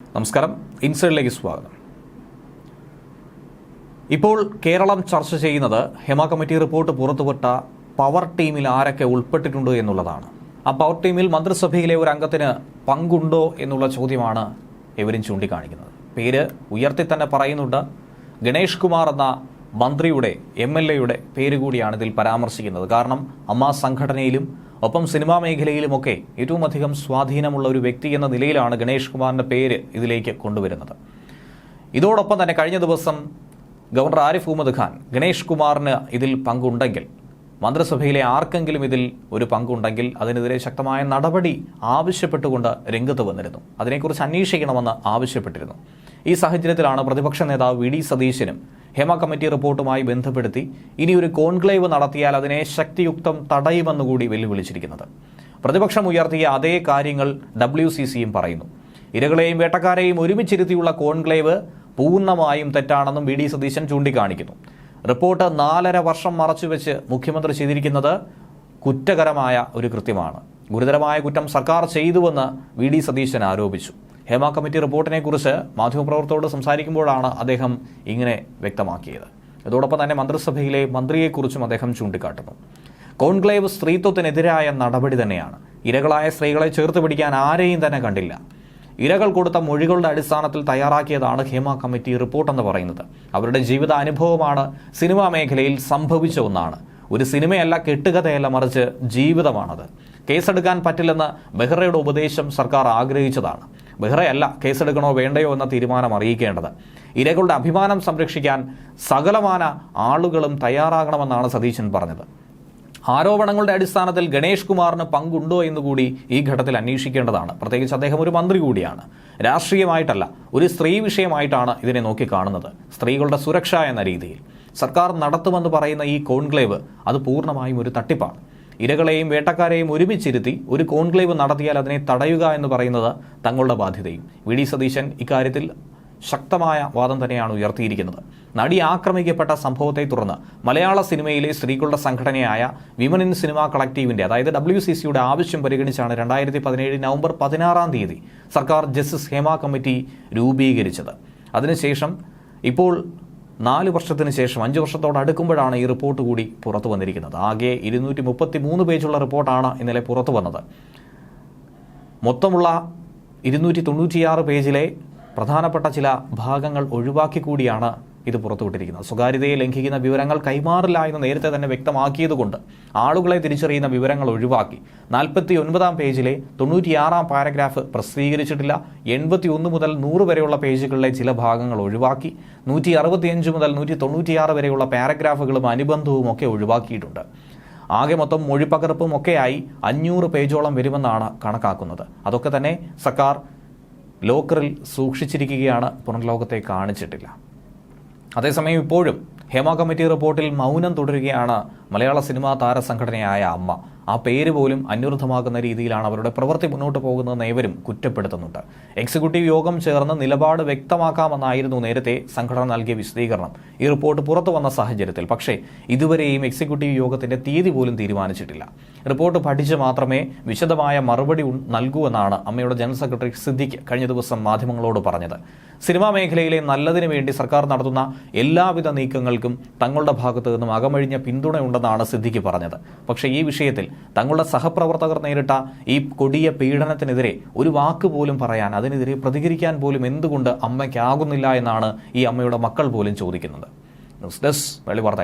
നമസ്കാരം. ഇൻസൈഡിലേക്ക് സ്വാഗതം. ഇപ്പോൾ കേരളം ചർച്ച ചെയ്യുന്നത് ഹെമ കമ്മിറ്റി റിപ്പോർട്ട് പുറത്തുവിട്ട പവർ ടീമിൽ ആരൊക്കെ ഉൾപ്പെട്ടിട്ടുണ്ട് എന്നുള്ളതാണ്. ആ പവർ ടീമിൽ മന്ത്രിസഭയിലെ ഒരു അംഗത്തിന് പങ്കുണ്ടോ എന്നുള്ള ചോദ്യമാണ് ഇവരും ചൂണ്ടിക്കാണിക്കുന്നത്. പേര് ഉയർത്തി തന്നെ പറയുന്നുണ്ട്. ഗണേഷ് കുമാർ എന്ന മന്ത്രിയുടെ എം എൽ എയുടെ പേര് കൂടിയാണ് ഇതിൽ പരാമർശിക്കുന്നത്. കാരണം അമ്മ സംഘടനയിലും ഒപ്പം സിനിമാ മേഖലയിലുമൊക്കെ ഏറ്റവും അധികം സ്വാധീനമുള്ള ഒരു വ്യക്തി എന്ന നിലയിലാണ് ഗണേഷ് കുമാറിന്റെ പേര് ഇതിലേക്ക് കൊണ്ടുവരുന്നത്. ഇതോടൊപ്പം തന്നെ കഴിഞ്ഞ ദിവസം ഗവർണർ ആരിഫ് മുഹമ്മദ് ഖാൻ ഗണേഷ് കുമാറിന് ഇതിൽ പങ്കുണ്ടെങ്കിൽ മന്ത്രിസഭയിലെ ആർക്കെങ്കിലും ഇതിൽ ഒരു പങ്കുണ്ടെങ്കിൽ അതിനെതിരെ ശക്തമായ നടപടി ആവശ്യപ്പെട്ടുകൊണ്ട് രംഗത്ത് വന്നിരുന്നു. അതിനെക്കുറിച്ച് അന്വേഷിക്കണമെന്ന് ആവശ്യപ്പെട്ടിരുന്നു. ഈ സാഹചര്യത്തിലാണ് പ്രതിപക്ഷ നേതാവ് വി ഡി സതീശനും ഹേമ കമ്മിറ്റി റിപ്പോർട്ടുമായി ബന്ധപ്പെടുത്തി ഇനി ഒരു കോൺക്ലേവ് നടത്തിയാൽ അതിനെ ശക്തിയുക്തം തടയുമെന്നുകൂടി വെല്ലുവിളിച്ചിരിക്കുന്നത്. പ്രതിപക്ഷം ഉയർത്തിയ അതേ കാര്യങ്ങൾ ഡബ്ല്യു സി സിയും പറയുന്നു. ഇരകളെയും വേട്ടക്കാരെയും ഒരുമിച്ചിരുത്തിയുള്ള കോൺക്ലേവ് പൂർണമായും തെറ്റാണെന്നും വി ഡി സതീശൻ ചൂണ്ടിക്കാണിക്കുന്നു. റിപ്പോർട്ട് നാലര വർഷം മറച്ചുവെച്ച് മുഖ്യമന്ത്രി ചെയ്തിരിക്കുന്നത് കുറ്റകരമായ ഒരു കൃത്യമാണ്. ഗുരുതരമായ കുറ്റം സർക്കാർ ചെയ്തുവെന്ന് വി ഡി സതീശൻ ആരോപിച്ചു. ഹേമ കമ്മിറ്റി റിപ്പോർട്ടിനെ കുറിച്ച് മാധ്യമപ്രവർത്തകരോട് സംസാരിക്കുമ്പോഴാണ് അദ്ദേഹം ഇങ്ങനെ വ്യക്തമാക്കിയത്. ഇതോടൊപ്പം തന്നെ മന്ത്രിസഭയിലെ മന്ത്രിയെക്കുറിച്ചും അദ്ദേഹം ചൂണ്ടിക്കാട്ടുന്നു. കോൺക്ലേവ് സ്ത്രീത്വത്തിനെതിരായ നടപടി തന്നെയാണ്. ഇരകളായ സ്ത്രീകളെ ചേർത്ത് പിടിക്കാൻ ആരെയും തന്നെ കണ്ടില്ല. ഇരകൾ കൊടുത്ത മൊഴികളുടെ അടിസ്ഥാനത്തിൽ തയ്യാറാക്കിയതാണ് ഹേമ കമ്മിറ്റി റിപ്പോർട്ടെന്ന് പറയുന്നത്. അവരുടെ ജീവിത അനുഭവമാണ് സിനിമാ മേഖലയിൽ സംഭവിച്ച ഒന്നാണ്. ഒരു സിനിമയല്ല കെട്ടുകഥയല്ല മറിച്ച് ജീവിതമാണത്. കേസെടുക്കാൻ പറ്റില്ലെന്ന് ബെഹ്റയുടെ ഉപദേശം സർക്കാർ ആഗ്രഹിച്ചതാണ്. ബെഹ്റയല്ല കേസെടുക്കണോ വേണ്ടയോ എന്ന തീരുമാനം അറിയിക്കേണ്ടത്. ഇരകളുടെ അഭിമാനം സംരക്ഷിക്കാൻ സകലമാന ആളുകളും തയ്യാറാകണമെന്നാണ് സതീശൻ പറഞ്ഞത്. ആരോപണങ്ങളുടെ അടിസ്ഥാനത്തിൽ ഗണേഷ് കുമാറിന് പങ്കുണ്ടോ എന്ന് കൂടി ഈ ഘട്ടത്തിൽ അന്വേഷിക്കേണ്ടതാണ്. പ്രത്യേകിച്ച് അദ്ദേഹം ഒരു മന്ത്രി കൂടിയാണ്. രാഷ്ട്രീയമായിട്ടല്ല ഒരു സ്ത്രീ വിഷയമായിട്ടാണ് ഇതിനെ നോക്കി കാണുന്നത്. സ്ത്രീകളുടെ സുരക്ഷ എന്ന രീതിയിൽ. സർക്കാർ നടത്തുമെന്ന് പറയുന്ന ഈ കോൺക്ലേവ് അത് പൂർണമായും ഒരു തട്ടിപ്പാണ്. ഇരകളെയും വേട്ടക്കാരെയും ഒരുമിച്ചിരുത്തി ഒരു കോൺക്ലേവ് നടത്തിയാൽ അതിനെ തടയുക എന്ന് പറയുന്നത് തങ്ങളുടെ ബാധ്യതയും. വി. ഡി. സതീശൻ ഇക്കാര്യത്തിൽ ശക്തമായ വാദം തന്നെയാണ് ഉയർത്തിയിരിക്കുന്നത്. നടി ആക്രമിക്കപ്പെട്ട സംഭവത്തെ തുടർന്ന് മലയാള സിനിമയിലെ സ്ത്രീകളുടെ സംഘടനയായ വിമൻ ഇൻ സിനിമ കളക്റ്റീവിന്റെ അതായത് ഡബ്ല്യു സി സിയുടെ ആവശ്യം പരിഗണിച്ചാണ് രണ്ടായിരത്തി പതിനേഴ് നവംബർ പതിനാറാം തീയതി സർക്കാർ ജസ്റ്റിസ് ഹേമ കമ്മിറ്റി രൂപീകരിച്ചത്. അതിനുശേഷം ഇപ്പോൾ നാല് വർഷത്തിന് ശേഷം അഞ്ച് വർഷത്തോട് അടുക്കുമ്പോഴാണ് ഈ റിപ്പോർട്ട് കൂടി പുറത്തു വന്നിരിക്കുന്നത്. ആകെ ഇരുന്നൂറ്റി മുപ്പത്തി മൂന്ന് പേജുള്ള റിപ്പോർട്ടാണ് ഇന്നലെ പുറത്തു വന്നത്. മൊത്തമുള്ള ഇരുന്നൂറ്റി തൊണ്ണൂറ്റിയാറ് പേജിലെ പ്രധാനപ്പെട്ട ചില ഭാഗങ്ങൾ ഒഴിവാക്കി കൂടിയാണ് ഇത് പുറത്തുവിട്ടിരിക്കുന്നത്. സ്വകാര്യതയെ ലംഘിക്കുന്ന വിവരങ്ങൾ കൈമാറില്ല എന്ന് നേരത്തെ തന്നെ വ്യക്തമാക്കിയതുകൊണ്ട് ആളുകളെ തിരിച്ചറിയുന്ന വിവരങ്ങൾ ഒഴിവാക്കി. നാൽപ്പത്തി ഒൻപതാം പേജിലെ തൊണ്ണൂറ്റിയാറാം പാരഗ്രാഫ് പ്രസിദ്ധീകരിച്ചിട്ടില്ല. എൺപത്തി ഒന്ന് മുതൽ നൂറ് വരെയുള്ള പേജുകളിലെ ചില ഭാഗങ്ങൾ ഒഴിവാക്കി. നൂറ്റി അറുപത്തിയഞ്ച് മുതൽ നൂറ്റി തൊണ്ണൂറ്റിയാറ് വരെയുള്ള പാരഗ്രാഫുകളും അനുബന്ധവും ഒക്കെ ഒഴിവാക്കിയിട്ടുണ്ട്. ആകെ മൊത്തം മൊഴിപ്പകർപ്പും ഒക്കെയായി അഞ്ഞൂറ് പേജോളം വരുമെന്നാണ് കണക്കാക്കുന്നത്. അതൊക്കെ തന്നെ സർക്കാർ ലോക്കറിൽ സൂക്ഷിച്ചിരിക്കുകയാണ്. പുറംലോകത്തെ കാണിച്ചിട്ടില്ല. അതേസമയം ഇപ്പോഴും ഹേമ കമ്മിറ്റി റിപ്പോർട്ടിൽ മൗനം തുടരുകയാണ് മലയാള സിനിമാ താരസംഘടനയായ അമ്മ. ആ പേര് പോലും അന്വർത്ഥമാക്കുന്ന രീതിയിലാണ് അവരുടെ പ്രവൃത്തി മുന്നോട്ട് പോകുന്നതെന്ന് ഏവരും കുറ്റപ്പെടുത്തുന്നുണ്ട്. എക്സിക്യൂട്ടീവ് യോഗം ചേർന്ന് നിലപാട് വ്യക്തമാക്കാമെന്നായിരുന്നു നേരത്തെ സംഘടന നൽകിയ വിശദീകരണം. ഈ റിപ്പോർട്ട് പുറത്തു വന്ന സാഹചര്യത്തിൽ. പക്ഷേ ഇതുവരെയും എക്സിക്യൂട്ടീവ് യോഗത്തിന്റെ തീയതി പോലും തീരുമാനിച്ചിട്ടില്ല. റിപ്പോർട്ട് പഠിച്ച് മാത്രമേ വിശദമായ മറുപടി നൽകൂ എന്നാണ് അമ്മയുടെ ജനറൽ സെക്രട്ടറി സിദ്ദിഖ് കഴിഞ്ഞ ദിവസം മാധ്യമങ്ങളോട് പറഞ്ഞത്. സിനിമാ മേഖലയിലെ നല്ലതിനു വേണ്ടി സർക്കാർ നടത്തുന്ന എല്ലാവിധ നീക്കങ്ങൾക്കും തങ്ങളുടെ ഭാഗത്തു നിന്നും അകമഴിഞ്ഞ പിന്തുണയുണ്ടെന്നാണ് സിദ്ദിഖ് പറഞ്ഞത്. പക്ഷേ ഈ വിഷയത്തിൽ തങ്ങളുടെ സഹപ്രവർത്തകർ നേരിട്ട ഈ കൊടിയ പീഡനത്തിനെതിരെ ഒരു വാക്ക് പോലും പറയാൻ അതിനെതിരെ പ്രതികരിക്കാൻ പോലും എന്തുകൊണ്ട് അമ്മയ്ക്കാകുന്നില്ല എന്നാണ് ഈ അമ്മയുടെ മക്കൾ പോലും ചോദിക്കുന്നത്. News desk വെളിവാർത്ത